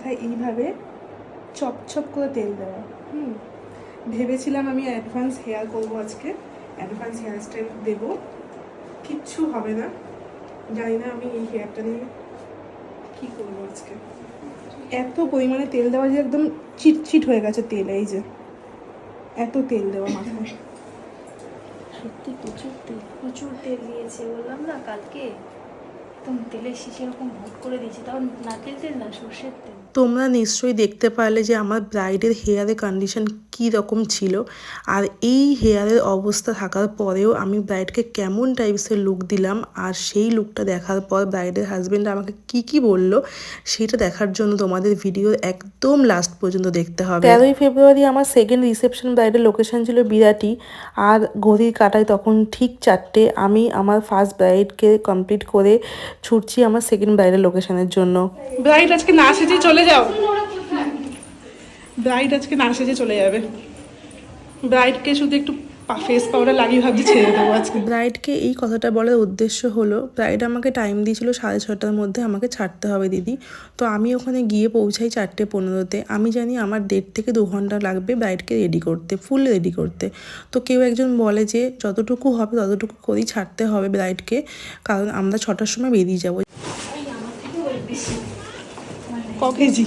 মাথায় এইভাবে চপচপ করে তেল দেওয়া। হুম। ভেবেছিলাম আমি অ্যাডভান্স হেয়ার করব আজকে। অ্যাডভান্স হেয়ার স্টাইল দেবো। কিচ্ছু হবে না। জানি না আমি এই হেয়ারটা নিয়ে কী করব আজকে। এত পরিমাণে তেল দেওয়া যে একদম চিটচিট হয়ে গেছে তেল, এই যে। এত তেল দেওয়া মাথায়। সত্যি প্রচুর তেল প্রচুর তেল দিয়েছে বললাম না কালকে? একদম তেলের শিশি এরকম ভোট করে দিয়েছে তাও নারকেল তেল না সর্ষের তেল। তোমরা নিশ্চয়ই দেখতে পারলে যে আমার ব্রাইডের হেয়ারের কন্ডিশন কী রকম ছিল। আর এই হেয়ারের অবস্থা থাকার পরেও আমি ব্রাইডকে কেমন টাইপসের লুক দিলাম আর সেই লুকটা দেখার পর ব্রাইডের হাজব্যান্ড আমাকে কি কি বলল সেটা দেখার জন্য তোমাদের ভিডিও একদম লাস্ট পর্যন্ত দেখতে হবে। তেরোই ফেব্রুয়ারি আমার সেকেন্ড রিসেপশন ব্রাইডের লোকেশন ছিল বিরাটি আর ঘড়ির কাটায় তখন ঠিক চারটে আমি আমার ফার্স্ট ব্রাইডকে কমপ্লিট করে ছুটছি আমার সেকেন্ড ব্রাইডের লোকেশনের জন্য। ব্রাইড আজকে না সেজে চলে যাও। ব্রাইড আজকে না সেজে চলে যাবে। ব্রাইডকে শুধু একটু ফেস পাউডার লাগিয়ে ভাবছি ছেড়ে দেবো আজকে। ব্রাইডকে এই কথাটা বলার উদ্দেশ্য হলো ব্রাইড আমাকে টাইম দিয়েছিল সাড়ে ছটার মধ্যে আমাকে ছাড়তে হবে দিদি। তো আমি ওখানে গিয়ে পৌঁছাই চারটে পনেরোতে। আমি জানি আমার দেড় থেকে দু ঘণ্টা লাগবে ব্রাইডকে রেডি করতে ফুল রেডি করতে। তো কেউ একজন বলে যে যতটুকু হবে ততটুকু করেই ছাড়তে হবে ব্রাইডকে কারণ আমরা ছটার সময় বেরিয়ে যাব। ক কেজি?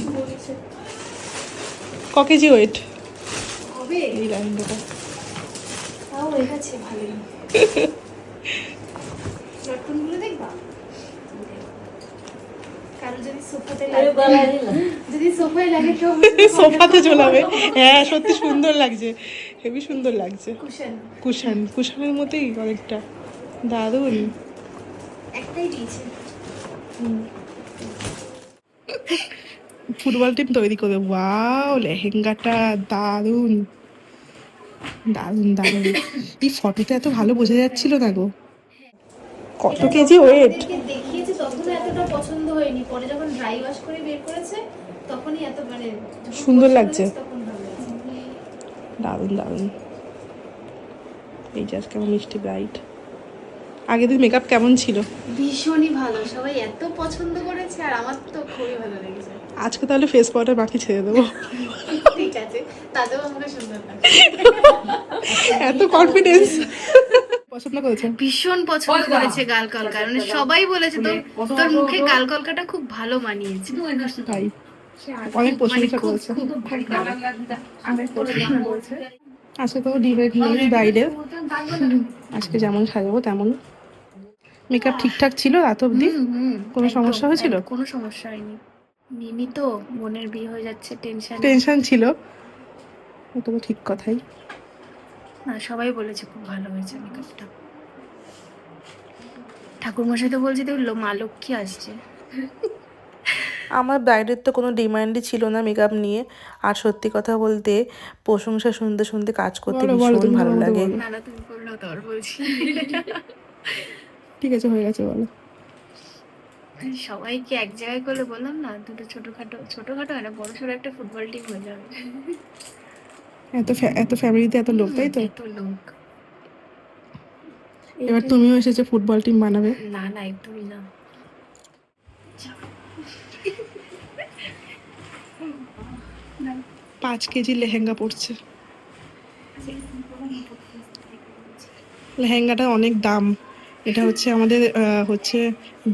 ক কেজি ওয়েট এই লেহেঙ্গাটা তাও হয়ে গেছে ভালোই লটকনগুলো দেখবা? সোফাতে চলাবে হ্যাঁ সত্যি সুন্দর লাগছে। হেবি সুন্দর লাগছে। কুশান। কুশানের মতোই অনেকটা। দারুণ। একটাই দিয়েছে। ফুটবল টিম তৈরি করে। ওয়াও লেহেঙ্গাটা দারুণ। দারুণ দারুণ। এই ফটোতে এত ভালো বোঝা যাচ্ছিল না গো। কত কেজি ওয়েট দেখিয়েছে তখন এতটা পছন্দ হয়নি পরে যখন ড্রাই ওয়াশ করে বের করেছে তখনই এত মানে সুন্দর লাগছে। দারুণ দারুণ। এই যে আজকে আমার মিষ্টি ব্রাইট আগের দিন মেকআপ কেমন ছিল? ভীষণই ভালো সবাই এত পছন্দ করেছে আর আমার তো খুবই ভালো লেগেছে। আজকে তাহলে ফেস পাউডার বাকি ছেড়ে দেবো। ঠিক আছে তাতেও আমাকে সুন্দর লাগছে এত কনফিডেন্স পছন্দ করেছেন? ভীষণ পছন্দ করেছে গাল কলকা মানে সবাই বলেছে তোর তোর মুখে গাল কলকাটা খুব ভালো মানিয়েছে। তাই। অনেক প্রশংসা মানে করেছে। প্রশংসা করেছে আজকে তো নিয়ে ব্রাইডের আজকে যেমন সাজাবো তেমন। মেকআপ ঠিকঠাক ছিল রাত অবধি? কোনো সমস্যা হয়েছিল? কোনো সমস্যা হয়নি। মিমি তো বোনের বিয়ে হয়ে যাচ্ছে টেনশন টেনশন ছিল। তো ঠিক কথাই। না সবাই বলেছে খুব ভালো হয়েছে মেকআপটা। ঠাকুর মশাই তো বলছে তো মা লক্ষ্মী আসছে। আমার ব্রাইডের তো কোনো ডিমান্ডই ছিল না মেকআপ নিয়ে। আর সত্যি কথা বলতে প্রশংসা শুনতে শুনতে কাজ করতে ভীষণ ভালো লাগে। না না তুমি করলেও তো বলছি। ঠিক আছে হয়ে গেছে বলো। সবাইকে এক জায়গায় করলে বললাম না দুটো ছোটখাটো ছোটখাটো হয় না বড় সড়ো একটা ফুটবল টিম হয়ে যাবে। এত এত ফ্যামিলিতে এত লোক তাই তো? এত লোক। এবার তুমিও এসেছে ফুটবল টিম বানাবে। না না একদমই না। পাঁচ কেজি লেহেঙ্গা পড়ছে লেহেঙ্গাটা অনেক দাম। এটা হচ্ছে আমাদের হচ্ছে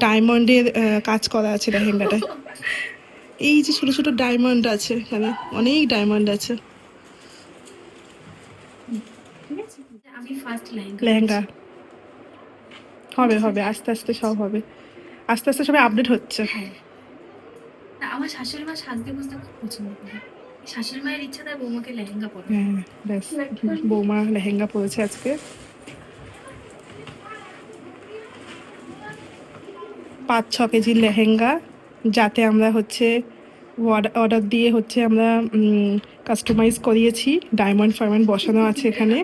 ডায়মন্ডের কাজ করা আছে লেহেঙ্গাটায়। এই যে ছোট ছোট ডায়মন্ড আছে এখানে অনেক ডায়মন্ড আছে। লেহেঙ্গা হবে হবে আস্তে আস্তে সব হবে। আস্তে আস্তে সবাই আপডেট হচ্ছে। হ্যাঁ। আমার শাশুড়ি মা সাজতে বুঝতে খুব পছন্দ করে। শাশুড়ি মায়ের ইচ্ছা তার বৌমাকে লেহেঙ্গা পরে হ্যাঁ ব্যাস বৌমা লেহেঙ্গা পরেছে আজকে। পাঁচ ছ কেজির লেহেঙ্গা, যাতে আমরা হচ্ছে অর্ডার দিয়ে হচ্ছে আমরা কাস্টমাইজ করিয়েছি। ডায়মন্ড ফায়মন্ড বসানো আছে এখানে।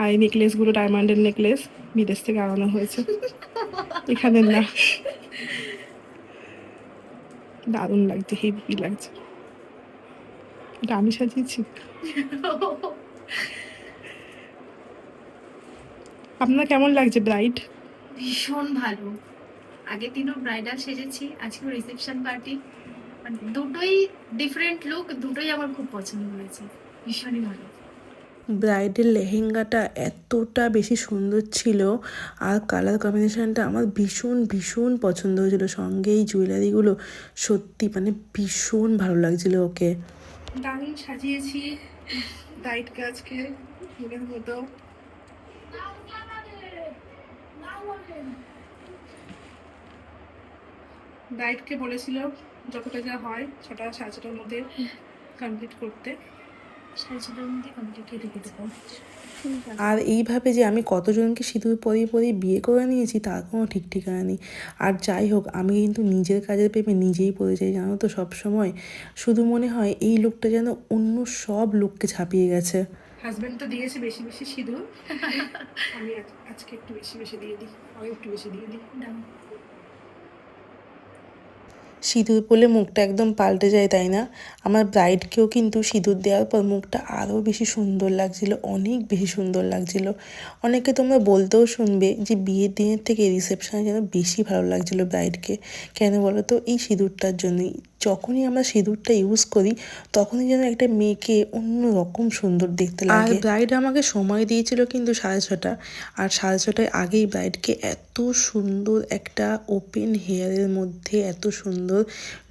আর এই নেকলেসগুলো ডায়মন্ডের নেকলেস বিদেশ থেকে আনানো হয়েছে। এখানে না। দারুণ লাগছে হেভি লাগছে। এটা আমি সাজিয়েছি? আপনার কেমন লাগছে ব্রাইড ভীষণ ভালো। আগের দিনও ব্রাইডাল সেজেছি আজকেও রিসেপশন পার্টি দুটোই ডিফারেন্ট লুক দুটোই আমার খুব পছন্দ হয়েছে। ভীষণই ভালো। ব্রাইডের লেহেঙ্গাটা এতটা বেশি সুন্দর ছিল আর কালার কম্বিনেশনটা আমার ভীষণ ভীষণ পছন্দ হয়েছিল। সঙ্গে এই জুয়েলারিগুলো সত্যি মানে ভীষণ ভালো লাগছিল ওকে। দারুণ সাজিয়েছি। আজকে মনের মতো। ব্রাইডকে বলেছিল যতটা যা হয় ছটা সাড়ে ছটার মধ্যে কমপ্লিট করতে। সাড়ে ছটার মধ্যে কমপ্লিট রেখে দেবো। আর এইভাবে যে আমি কতজনকে সিঁদুর পরিয়ে পরিয়ে বিয়ে করে নিয়েছি তার কোনো ঠিক ঠিকানা নেই। আর যাই হোক আমি কিন্তু নিজের কাজের প্রেমে নিজেই পড়ে যাই জানো তো সব সময় শুধু মনে হয় এই লোকটা যেন অন্য সব লোককে ছাপিয়ে গেছে। হাজব্যান্ড তো দিয়েছে বেশি বেশি সিঁদুর। আমি আজ- আজকে একটু বেশি বেশি দিয়ে দিই। আমি একটু বেশি দিয়ে দিই। সিঁদুর পরলে মুখটা একদম পাল্টে যায়, তাই না? আমার ব্রাইডকেও কিন্তু সিঁদুর দেওয়ার পর মুখটা আরও বেশি সুন্দর লাগছিল, অনেক বেশি সুন্দর লাগছিল। অনেকে তোমরা বলতেও শুনবে যে বিয়ের দিনের থেকে রিসেপশানে যেন বেশি ভালো লাগছিল ব্রাইডকে কেন বলো তো? এই সিঁদুরটার জন্যই। যখনই আমরা সিঁদুরটা ইউজ করি, তখনই যেন একটা মেয়েকে অন্য রকম সুন্দর দেখতে লাগে। আর ব্রাইড আমাকে সময় দিয়েছিল কিন্তু সাড়ে ছটা। আর সাড়ে ছটায় আগেই ব্রাইডকে এত সুন্দর একটা ওপেন হেয়ারের মধ্যে, এত সুন্দর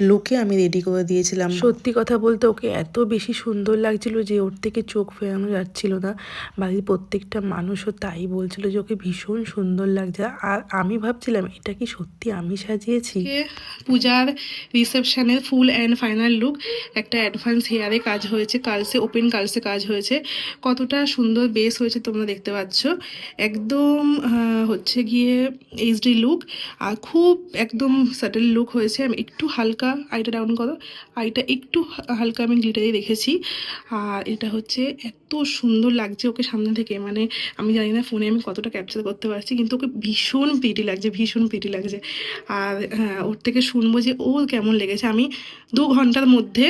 লুকে আমি রেডি করে দিয়েছিলাম। সত্যি কথা বলতে ওকে এত বেশি সুন্দর লাগছিল যে ওর থেকে চোখ ফেরানো যাচ্ছিল না। বাড়ির প্রত্যেকটা মানুষও তাই বলছিল যে ওকে ভীষণ সুন্দর লাগছে। আর আমি ভাবছিলাম এটা কি সত্যি আমি সাজিয়েছি? পূজার রিসেপশনের ফুল অ্যান্ড ফাইনাল লুক একটা অ্যাডভান্স হেয়ারে কাজ হয়েছে কালসে ওপেন কালসে কাজ হয়েছে। কতটা সুন্দর বেস হয়েছে তোমরা দেখতে পাচ্ছ। একদম হচ্ছে গিয়ে এইচডি লুক আর খুব একদম সাটেল লুক হয়েছে। আমি একটু হালকা আইটা ডাউন করো। আইটা একটু হালকা আমি গ্লিটারে রেখেছি। আর এটা হচ্ছে এত সুন্দর লাগছে ওকে সামনে থেকে। মানে আমি জানি না ফোনে আমি কতটা ক্যাপচার করতে পারছি কিন্তু ওকে ভীষণ প্রিটি লাগছে ভীষণ প্রিটি লাগছে। আর হ্যাঁ ওর থেকে শুনব যে ওর কেমন লেগেছে। আমি দু ঘণ্টার মধ্যে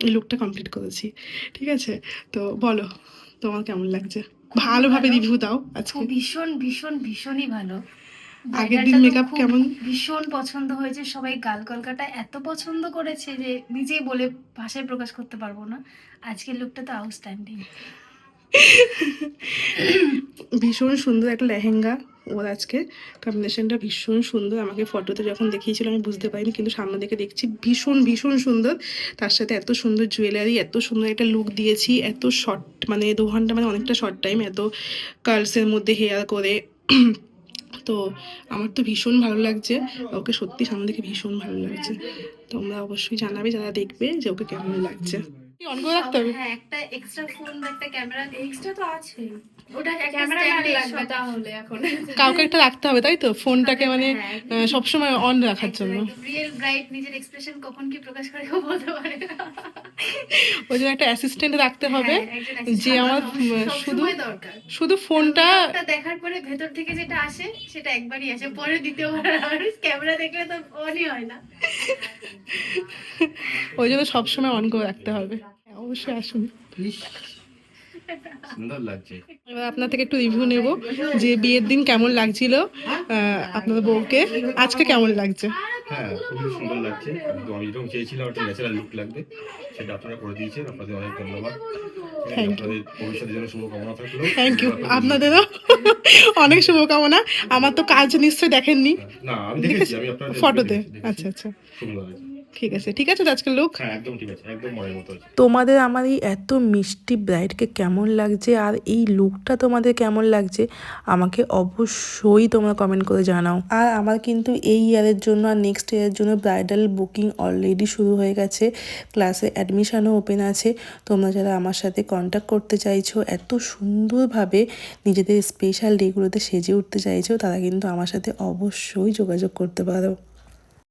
এই লুকটা কমপ্লিট করেছি। ঠিক আছে? তো বলো তোমার কেমন লাগছে? ভালোভাবে রিভিউ দাও আজকে। ভীষণ ভীষণ ভীষণই ভালো। আগের দিন খুব কেমন? ভীষণ পছন্দ হয়েছে। সবাই গাল কলকাতা এত পছন্দ করেছে যে নিজেই বলে ভাষায় প্রকাশ করতে পারব না। আজকের লুকটা তো আউটস্ট্যান্ডিং ভীষণ সুন্দর একটা লেহেঙ্গা ওর আজকে। কম্বিনেশনটা ভীষণ সুন্দর। আমাকে ফটোতে যখন দেখিয়েছিল আমি বুঝতে পারিনি কিন্তু সামনে থেকে দেখছি ভীষণ ভীষণ সুন্দর। তার সাথে এত সুন্দর জুয়েলারি এত সুন্দর একটা লুক দিয়েছি এত শর্ট মানে দু ঘণ্টা মানে অনেকটা শর্ট টাইম এত কার্লসের মধ্যে হেয়ার করে। তো আমার তো ভীষণ ভালো লাগছে। ওকে সত্যি সামনে দেখে ভীষণ ভালো লাগছে। তোমরা অবশ্যই জানাবে যারা দেখবে যে ওকে কেমন লাগছে। অন করে রাখতে হবে? হ্যাঁ একটা এক্সট্রা ফোন একটা ক্যামেরা এক্সট্রা তো আছে কাউকে একটা রাখতে হবে তাই তো? ফোনটাকে মানে হ্যাঁ, সবসময় অন রাখার জন্য। রিয়েল ব্রাইট নিজের এক্সপ্রেশন কখন কি প্রকাশ করে কেউ বলতে পারে ওই জন্য একটা অ্যাসিস্ট্যান্ট রাখতে হবে হ্যাঁ, assistant যে আমার শুধু শুধু ফোনটা দেখার পরে ভেতর থেকে যেটা আসে সেটা একবারই আসে পরে দ্বিতীয়বার আর ক্যামেরা দেখলে তো অনই হয় না। ওই জন্য সবসময় অন করে রাখতে হবে। হ্যাঁ, অবশ্যই আসুন। সুন্দর লাগছে। এবার আপনার থেকে একটু রিভিউ নেব যে বিয়ের দিন কেমন লাগছিল আহ, আপনাদের বউকে। আজকে কেমন লাগছে? হ্যাঁ খুবই সুন্দর লাগছে। আমি যেরকম চেয়েছিলাম একটা ন্যাচারাল লুক লাগবে সেটা আপনারা করে দিয়েছেন। আপনাদের অনেক ধন্যবাদ। Thank you. আপনাদের ভবিষ্যতের জন্য শুভকামনা থাকল। থ্যাংক ইউ আপনাদেরও অনেক শুভকামনা। আমার তো কাজ নিশ্চয়ই দেখেননি। না আমি দেখেছি আমি আপনার ফটোতে আচ্ছা আচ্ছা। সুন্দর ঠিক আছে ঠিক আছে তো আজকের লুক হ্যাঁ একদম ঠিক আছে একদম মনের মতো আছে। তোমাদের আমার এই এত মিষ্টি ব্রাইডকে কেমন লাগছে আর এই লুকটা তোমাদের কেমন লাগছে আমাকে অবশ্যই তোমরা কমেন্ট করে জানাও। আর আমার কিন্তু এই ইয়ারের জন্য আর নেক্সট ইয়ারের জন্য ব্রাইডাল বুকিং অলরেডি শুরু হয়ে গেছে ক্লাসে অ্যাডমিশানও ওপেন আছে। তোমরা যারা আমার সাথে কন্ট্যাক্ট করতে চাইছো এত সুন্দরভাবে নিজেদের স্পেশাল ডেগুলোতে সেজে উঠতে চাইছো তারা কিন্তু আমার সাথে অবশ্যই যোগাযোগ করতে পারো।